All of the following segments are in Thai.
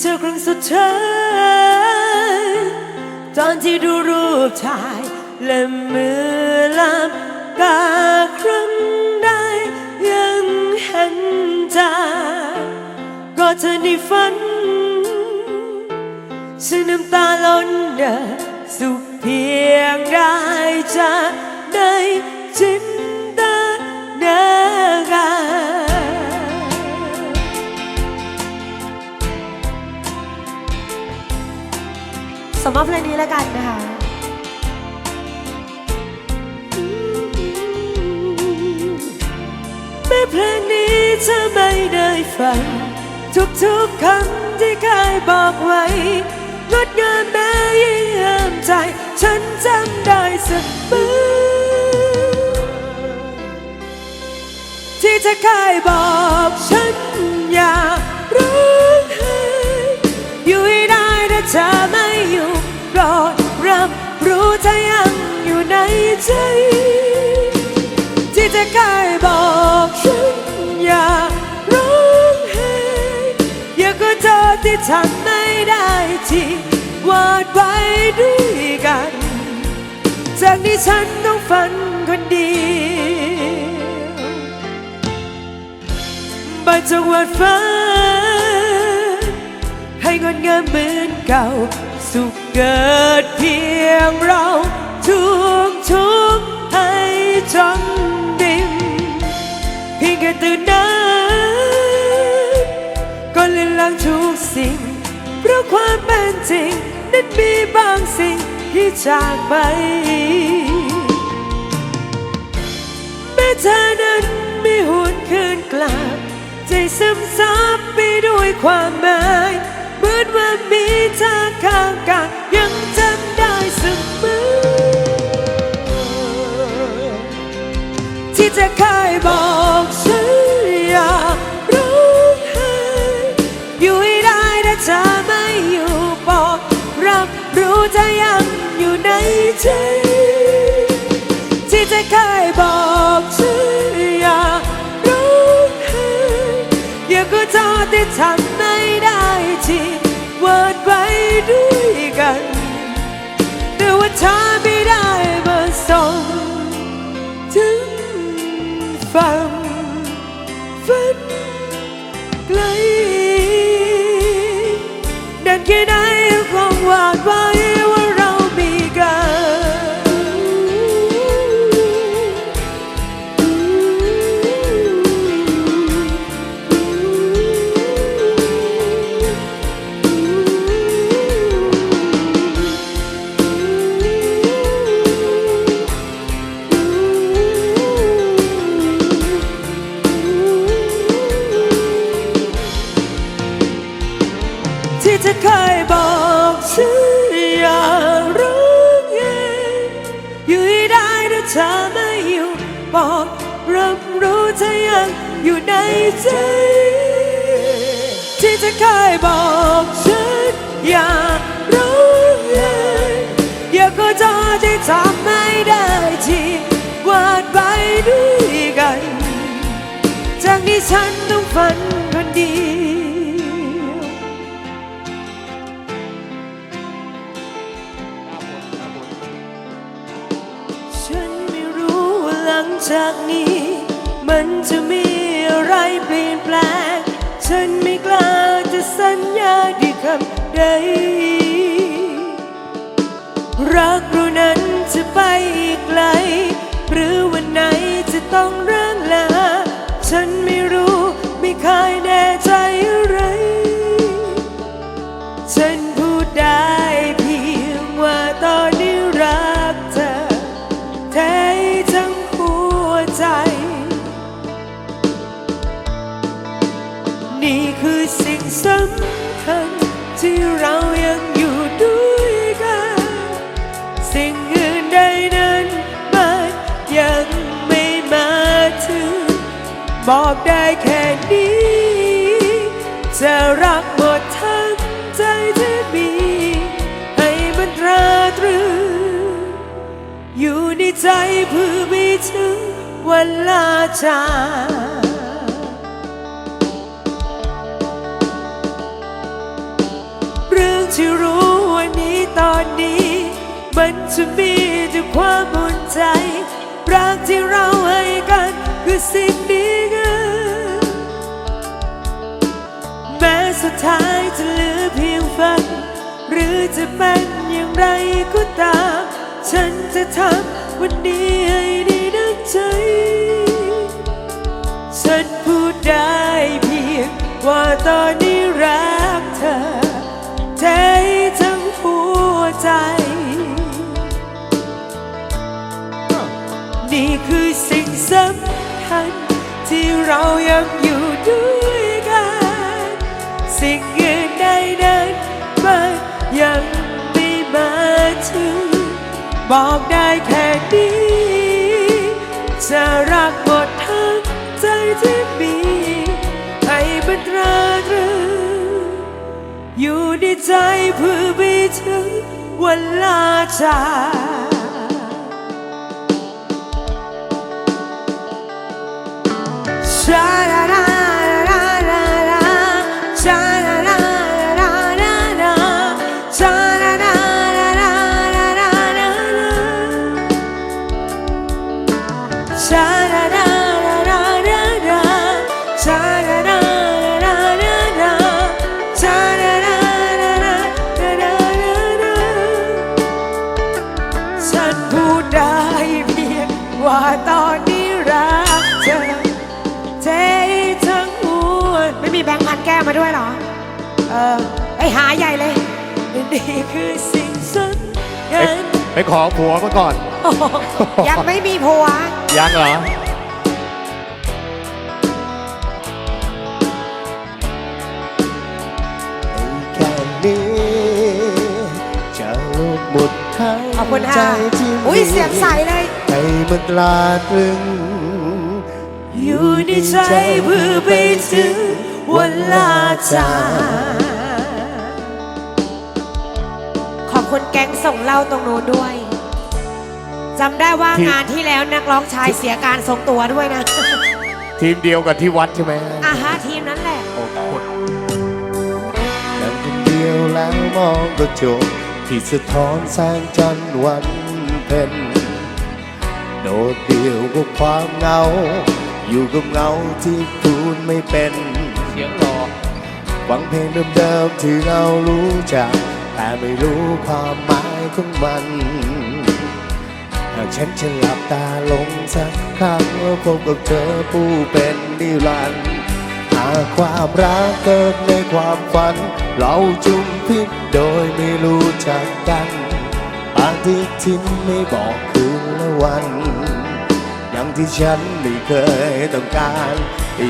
เธอครั้งสุดท้ายตอนที่ดูรูปถ่ายและมือลำตาครั้งใดยังเห็นใจก็เธอในฝันฉันน้ำตาล้นเดินสุขเพียงได้จะ สมมติเพลงนี้แล้วกันนะคะแม้เพลงนี้เธอไม่ได้ฟัง ทุกๆคำที่เคยบอกไว้งดงามแม้ยิ่งห้ามใจ ฉันจำได้เสมอที่เธอเคยบอกฉันอย่าร้องไห้อยู่ให้ได้ถ้าเธอ ใจ ที่เธอเคยบอกฉันอย่าร้องไห้อย่าก็เธอที่ทำไม่ได้ที่วาดไว้ด้วยกัน จากนี้ฉันต้องฝันคนเดียวบานจังหวัดฟ้าให้งดงามเหมือนเก่า สุขเกิดเพียงเรา ทุกทุกให้จมดินเพียงแค่ตื่นนั้นก็เลือนลางทุกสิ่ง เพราะความเป็นจริง นั้นมีบางสิ่งที่จากไป แม้เธอนั้นไม่หวนคืนกลับ ใจซึมซับไปด้วยความหมาย เหมือนว่ามีเธอข้างกาย เธอเคยบอกฉัน อยู่ในใจ ที่เธอเคยบอกฉันอย่าร้องไห้อย่าก็เธอที่ทำไม่ได้ที่วาดไว้ด้วยกัน จากนี้ฉันต้องฝันคนเดียวฉันไม่รู้ว่าหลังจากนี้ มันจะมี เปลี่ยนแปลง ฉันไม่กล้าจะสัญญาด้วยคำใด รักเรานั้นจะไปอีกไกล หรือวันไหนจะต้องเริ่งลา ฉันไม่รู้ไม่เคยแน่ใจอะไร ฉันพูดได้เพียงว่าตอนนี้รักเธอแท้ทั้งหัวใจ คือสิ่งสำคัญ ที่เรายังอยู่ด้วยกัน สิ่งอื่นใดนั้นมันยังไม่มาถึง บอกได้แค่นี้ จะรักหมดทั้งใจที่มี ให้มันราตรึงอยู่ในใจเพื่อไม่ถึงวันลาจาก ที่รู้วันนี้ตอนนี้ มันจะมีแต่ความอุ่นใจ รักที่เราให้กันคือสิ่งดีงามแม้สุดท้ายจะเหลือเพียงฝัน หรือจะเป็นอย่างไรก็ตาม ฉันจะทำวันนี้ให้ได้ดังใจฉันพูดได้เพียงว่าตอนนี้รัก ใจ นี่คือสิ่งสำคัญ ที่เรายังอยู่ด้วยกัน สิ่งอื่นใดนั้นมันยังไม่มาถึง บอกได้แค่นี้ จะรักหมดทั้งใจที่มีให้มันตราตรึงอยู่ในใจเพื่อไปถึง วัน หาใหญ่เลยนี่คือสิ่งสำคัญไปขอผัวมาก่อนยังไม่มีผัว ยังเหรอ แค่นี้ จะลบหมดทั้งขอบคุณใจค่ะ ที่อุ้ยมีเสียงใสเลย ให้มันตราตรึง อยู่ในใจเพื่อไปถึงวันลาจาก คุณแก๊งส่งเหล้าตรงนู้นด้วยจำได้ว่าที่งานที่แล้วนักร้องชายเสียการทรงตัวด้วยนะ ทีมเดียวกับที่วัดใช่ไหมอาฮะทีมนั้นแหละโอ้โหนั่งคนเดียวแล้วมองกระจกที่สะท้อนแสงจันทร์วันเพ็ญโดดเดี่ยวกับความเหงา อยู่กับเงาที่พูดไม่เป็นเสียงรอฟังเพลงเดิมๆที่เรารู้จัก แต่ไม่รู้ความหมายของมัน หากฉันจะหลับตาลงสักครั้งแล้วพบกับเธอผู้เป็นนิรันดร์หากความรักเกิดในความฝัน เราจุมพิษโดยไม่รู้จักกันบางทีทิ้งไม่บอกคืนและวัน ที่ฉันไม่เคยต้องการ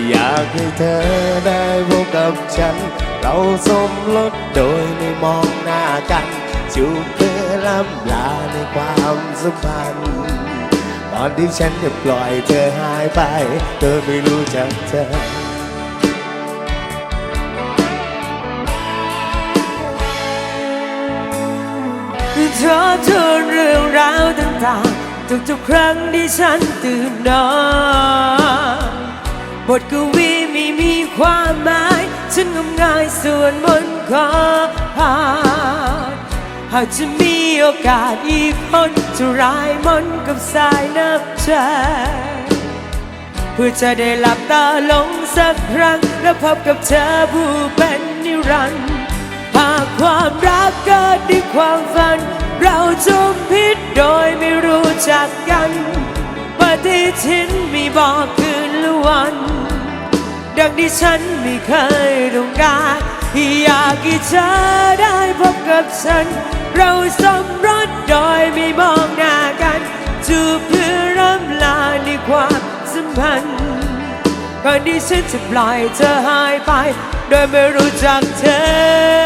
อยากให้เธอได้พบกับฉัน เราสมรสโดยไม่มองหน้ากันจูบเพื่อล่ำลาในความสัมพันธ์ตอนที่ฉันจะปล่อยเธอหายไป เธอไม่รู้จักเธอทบทวนเรื่องราวต่าง ทุกๆครั้งที่ฉันตื่นนอนบทกวีไม่มีความหมาย ฉันงมงายส่วนบนขอผ่านหากจะมีโอกาสอีกคนจะรายมนต์กับสายน้ำใจเพื่อจะได้หลับตาลงสักครั้ง และพบกับเธอผู้เป็นนิรันดร์หากความรักเกิดด้วยความฝัน เราจมพิษโดยไม่รู้จักกันปฏิทินมีบอกคืนละวัน ดังที่ฉันไม่เคยต้องการอยากให้เธอได้พบกับฉัน เราสมรสโดยไม่มองหน้ากันจูบเพื่อร่ำลาในความสัมพันธ์ก่อนที่ฉันจะปล่อยเธอหายไป โดยไม่รู้จักเธอ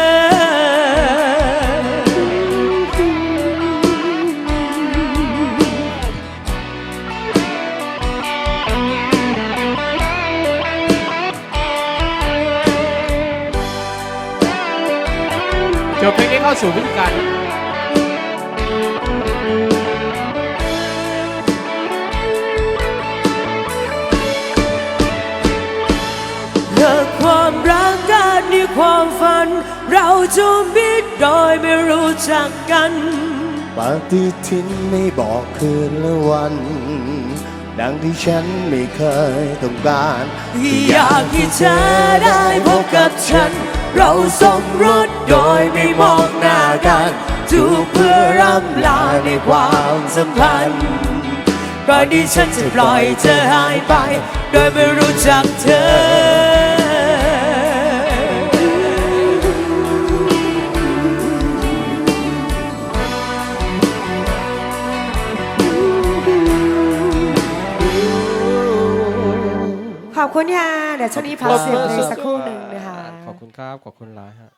เพลงนี้เข้าสู่พิธีการเลิกความรักกันด้วยความฝัน เราจะบิดโดยไม่รู้จักกันปฏิทินไม่บอกคืนและวัน ดังที่ฉันไม่เคยต้องการ อยากให้เธอได้พบกับฉัน เราสมรสโดยไม่มองหน้ากันจูบเพื่อร่ำลาในความสัมพันธ์ก่อนที่ฉันจะปล่อยเธอหายไป โดยไม่รู้จักเธอขอบคุณค่ะ เดี๋ยวช่วงนี้พักเสียงเพลงสักครู่หนึ่ง ครับ ขอบคุณหลายฮะ